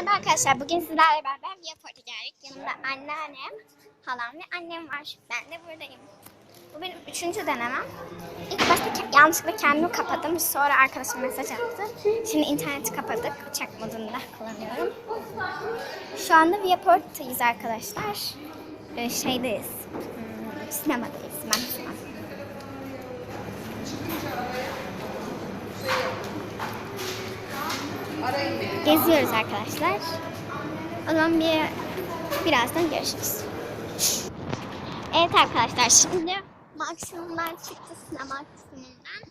Merhaba arkadaşlar. Bugün sizlerle beraber Viyaport'a geldik. Yanımda anneannem, halam ve annem var. Ben de buradayım. Bu benim üçüncü denemem. İlk başta ke- yanlışlıkla kendimi kapadım. Sonra arkadaşım mesaj attı. Şimdi interneti kapadık. Uçak modunda kullanıyorum. Şu anda Viyaport'tayız arkadaşlar. Ee, şeydeyiz. Hmm, sinemadayız. Maksimum. Geziyoruz arkadaşlar. O zaman bir birazdan görüşürüz. Evet arkadaşlar şimdi maksimumdan çıktı sinema maksimumdan.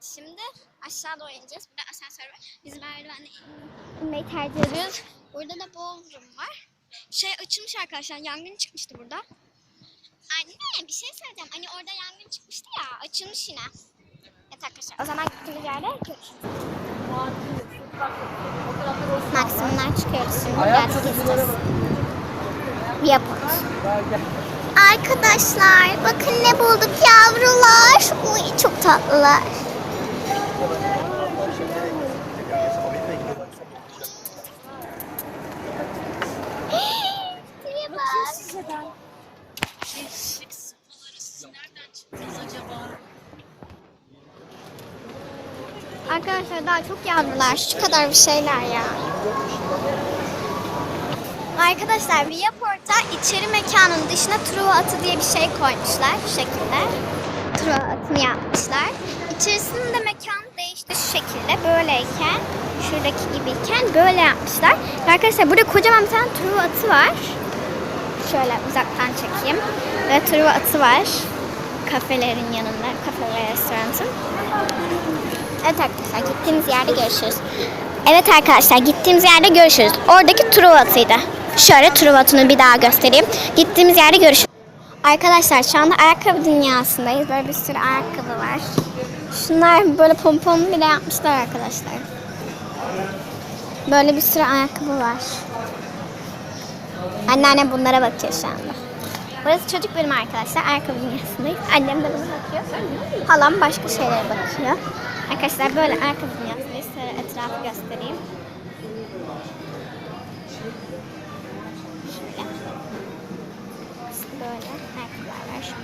Şimdi aşağı doğru ineceğiz. Burada asansör var. Biz merdivenle inmeyi tercih ediyoruz. Burada da ballroom var. Şey açılmış arkadaşlar. Yangın çıkmıştı burada. Anne bir şey söyleyeceğim. Hani orada yangın çıkmıştı ya. Açılmış yine. Evet arkadaşlar. O zaman gittiğimiz yerde görüşürüz. Maksimumdan çıkıyoruz şimdi. Biraz gezeceğiz. Viyaport. Arkadaşlar bakın ne bulduk yavrular. Uy çok tatlılar. Şuraya bak. Arkadaşlar daha çok yavrular. Şu kadar bir şeyler ya. Arkadaşlar Viyaport'a içeri mekanın dışına Truva atı diye bir şey koymuşlar şu şekilde. Truva atını yapmışlar. İçerisinde mekan değişti şu şekilde böyleyken şuradaki gibiyken böyle yapmışlar. Arkadaşlar burada kocaman bir tane Truva atı var. Şöyle uzaktan çekeyim. Ve Truva atı var. Kafelerin yanında, kafe ve restoranın. Evet arkadaşlar gittiğimiz yerde görüşürüz. Evet arkadaşlar gittiğimiz yerde görüşürüz. Oradaki Truva. Şöyle Truva bir daha göstereyim. Gittiğimiz yerde görüşürüz. Arkadaşlar şu anda ayakkabı dünyasındayız. Böyle bir sürü ayakkabı var. Şunlar böyle pomponlu bile yapmışlar arkadaşlar. Böyle bir sürü ayakkabı var. Anneannem bunlara bakıyor şu anda. Burası çocuk bölümü arkadaşlar. Ayakkabı dünyasındayız. Annem de bana bakıyor. Halam başka şeylere bakıyor. Arkadaşlar böyle ayakkabı dünyasındayız. Şöyle etrafı göstereyim. Şöyle. Böyle ayakkabılar var.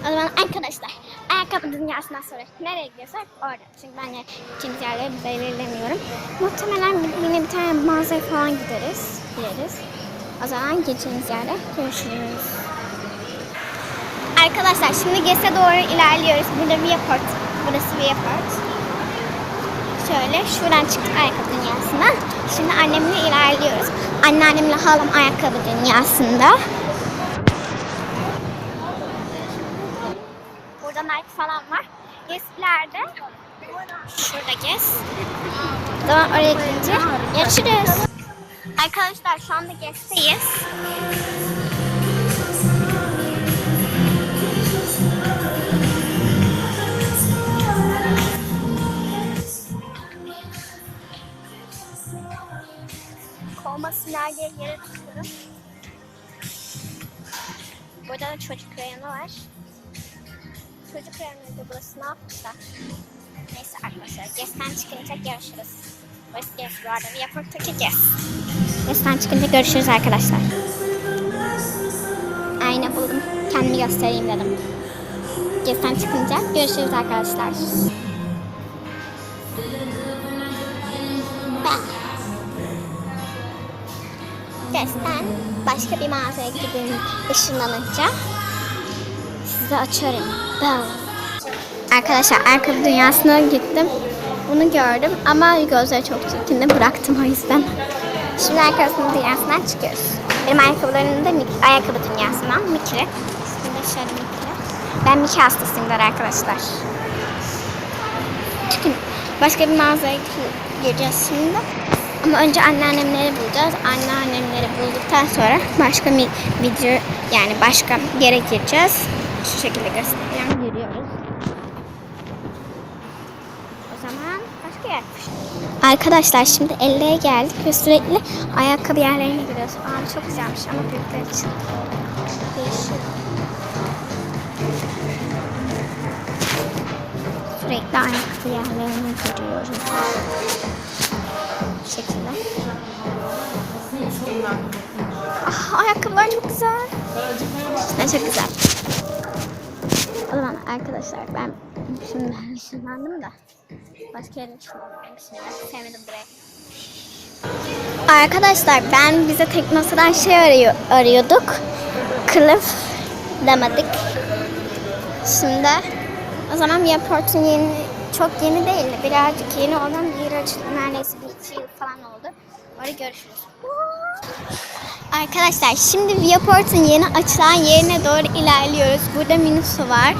O zaman arkadaşlar ayakkabı dünyasından sonra nereye gidiyorsak orada. Çünkü ben de gideceğimiz yerleri belirlemiyorum. Muhtemelen yine bir tane mağazaya falan gideriz. Gideriz. O zaman gideceğimiz yerde görüşürüz. Arkadaşlar şimdi GES'e doğru ilerliyoruz. Burada Viaport. Burası Viaport. Şöyle şuradan çıktık ayakkabı dünyasından. Şimdi annemle ilerliyoruz. Anneannemle halam ayakkabı dünyasında. Burada Nike falan var. GES'lerde şurada GES. O zaman oraya gidince görüşürüz. Arkadaşlar şu anda GES'teyiz. Kovma sinergiye yere tutuyorum. Burada da çocuk reyonu var. Çocuk reyonu da burası ne yapmışlar? Neyse arkadaşlar GES'ten çıkınca görüşürüz. Burası GES bu arada. Viyaport'taki GES. GES'ten çıkınca görüşürüz arkadaşlar. Ayna buldum. Kendimi göstereyim dedim. GES'ten çıkınca görüşürüz arkadaşlar. Gesten başka bir mağazaya gidin ışınlanınca size açarım. Ben. Arkadaşlar ayakkabı dünyasına gittim. Bunu gördüm ama gözleri çok çirkindi. Bıraktım o yüzden. Şimdi ayakkabı dünyasından çıkıyoruz. Benim ayakkabılarım da ayakkabı dünyasından Mikri. Şimdi şöyle Mikri. Ben Mikri hastasıyımdır arkadaşlar. Çıkın. Başka bir mağazaya gireceğiz şimdi. Ama önce anneannemleri bulacağız. Anneannemleri bulduktan sonra başka bir video yani başka bir yere gireceğiz. Şu şekilde göstereyim. Giriyoruz. O zaman başka yer. Arkadaşlar şimdi 50'ye geldik ve sürekli ayakkabı yerlerine giriyoruz. Abi çok güzelmiş ama büyükler için. Değişik. Sürekli ayakkabı yerlerine giriyoruz. Bu şekilde. Ah, ayakkabılar çok güzel. Ne çok güzel. O zaman arkadaşlar ben şimdi ışınlandım da başka yere ışınlandım şimdi. Sevmedim burayı. Arkadaşlar ben bize Teknosa'dan şey arıyor, arıyorduk. Kılıf demedik. Şimdi o zaman Miaport'un yeni çok yeni değil de birazcık yeni olan bir açıldı. Neredeyse bir iki yıl falan oldu. Orada görüşürüz. Arkadaşlar şimdi Viaport'un yeni açılan yerine doğru ilerliyoruz. Burada Miniso var.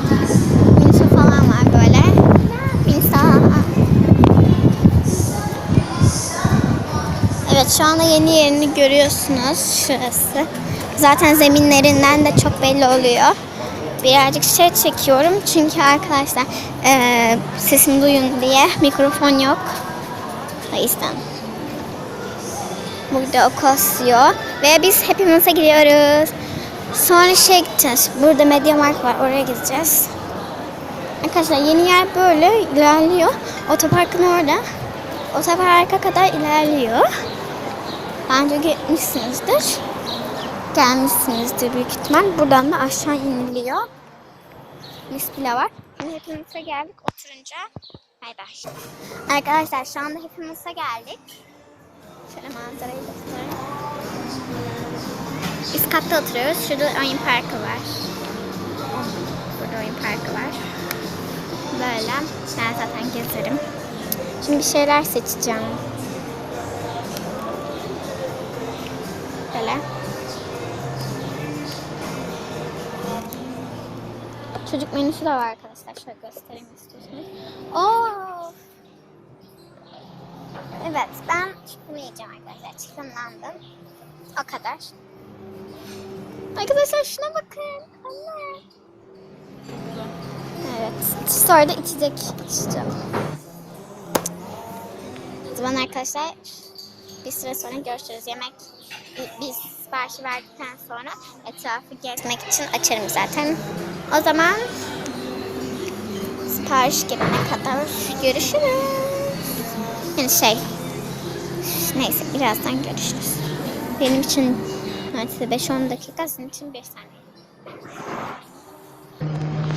Miniso falan var böyle. Miniso. Evet şu anda yeni yerini görüyorsunuz. Şurası. Zaten zeminlerinden de çok belli oluyor. Birazcık şey çekiyorum çünkü arkadaşlar eee sesimi duyun diye mikrofon yok. O yüzden. Burada o kasıyor. Ve biz hepimize gidiyoruz. Sonra şey gideceğiz. Burada Mediamarkt var. Oraya gideceğiz. Arkadaşlar yeni yer böyle ilerliyor. Otoparkın orada. Otoparka kadar ilerliyor. Bence gitmişsinizdir. Gelmişsinizdir büyük ihtimal. Buradan da aşağı iniliyor. Mis bile var. Şimdi hepimize geldik oturunca. Hay bay. Arkadaşlar şu anda hepimize geldik. Şöyle manzarayı göstereyim. Biz katta oturuyoruz. Şurada oyun parkı var. Burada oyun parkı var. Böyle. Ben zaten gezerim. Şimdi bir şeyler seçeceğim. Böyle. Çocuk menüsü de var arkadaşlar. Şöyle göstereyim istiyorsanız. Oo! Evet, ben yiyeceğim arkadaşlar. Çıkınlandım. O kadar. Arkadaşlar şuna bakın. Anne. Evet. Sonra da içecek içeceğim. O zaman arkadaşlar bir süre sonra görüşürüz. Yemek biz siparişi verdikten sonra etrafı gezmek için açarım zaten. O zaman sipariş gelene kadar görüşürüz. Yani şey neyse birazdan görüşürüz. Benim için neredeyse 5-10 dakika sizin için 5 saniye.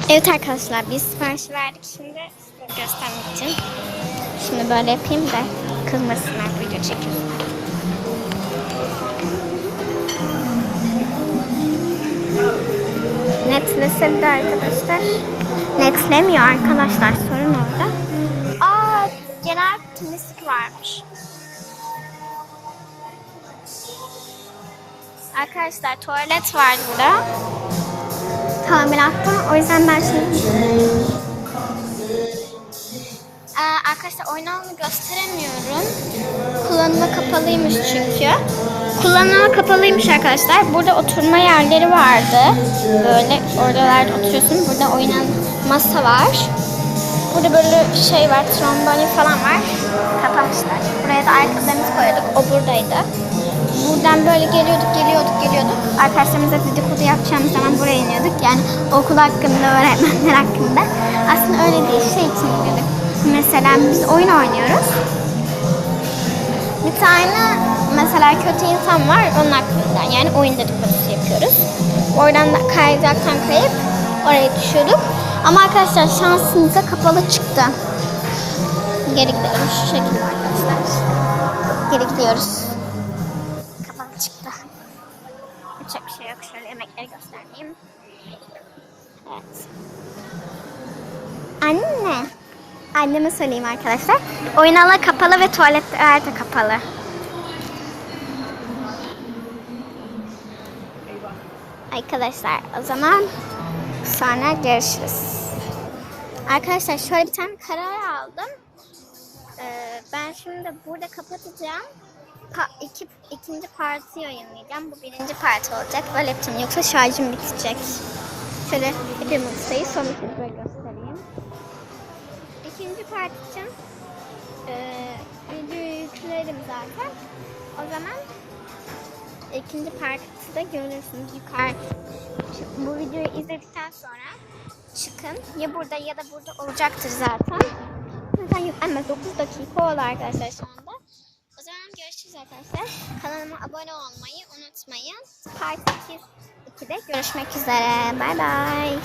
Evet arkadaşlar biz sipariş verdik şimdi size göstermek için. Şimdi böyle yapayım da kızmasınlar video çekiyorum. Netlesildi arkadaşlar. Netlemiyor arkadaşlar sorun orada. Aa genel temizlik varmış. Arkadaşlar tuvalet var burada. Tamilatta. O yüzden ben şimdi... Ee, arkadaşlar oyun alanını gösteremiyorum. Kullanıma kapalıymış çünkü. Kullanıma kapalıymış arkadaşlar. Burada oturma yerleri vardı. Böyle oralarda oturuyorsun. Burada oynan masa var. Burada böyle şey var, tromboni falan var. Kapamışlar. Buraya da ayakkabılarımızı koyduk. O buradaydı. Buradan böyle geliyorduk, geliyorduk, geliyorduk. Arkadaşlarımızla dedikodu yapacağımız zaman buraya iniyorduk. Yani okul hakkında, öğretmenler hakkında. Aslında öyle değil, şey için iniyorduk. Mesela biz oyun oynuyoruz. Bir tane mesela kötü insan var, onun hakkında. Yani oyun dedikodusu yapıyoruz. Oradan da kaydıraktan kayıp oraya düşüyorduk. Ama arkadaşlar şansımıza kapalı çıktı. Geri gidiyoruz şu şekilde arkadaşlar. Geri gidiyoruz. Kapalı çıktı. Yapacak bir şey yok. Şöyle yemekleri göstereyim. Evet. Anne. Anneme söyleyeyim arkadaşlar. Oyun alanı kapalı ve tuvaletler de kapalı. Arkadaşlar o zaman sonra görüşürüz. Arkadaşlar şöyle bir tane karar aldım. Ee, ben şimdi burada kapatacağım. Pa iki, ikinci parti yayınlayacağım. Bu birinci parti olacak. Böyle yapacağım. Yoksa şarjım bitecek. Şöyle hepimizi son bir kez göstereyim. İkinci part için eee videoyu yüklerim zaten. O zaman ikinci partide görürsünüz yukarı. Bu videoyu izledikten sonra çıkın. Ya burada ya da burada olacaktır zaten. Zaten yüklenmez. 9 dakika oldu arkadaşlar şu anda. O zaman görüşürüz arkadaşlar. Kanalıma abone olmayı unutmayın. Part 2'de görüşmek üzere. Bay bay.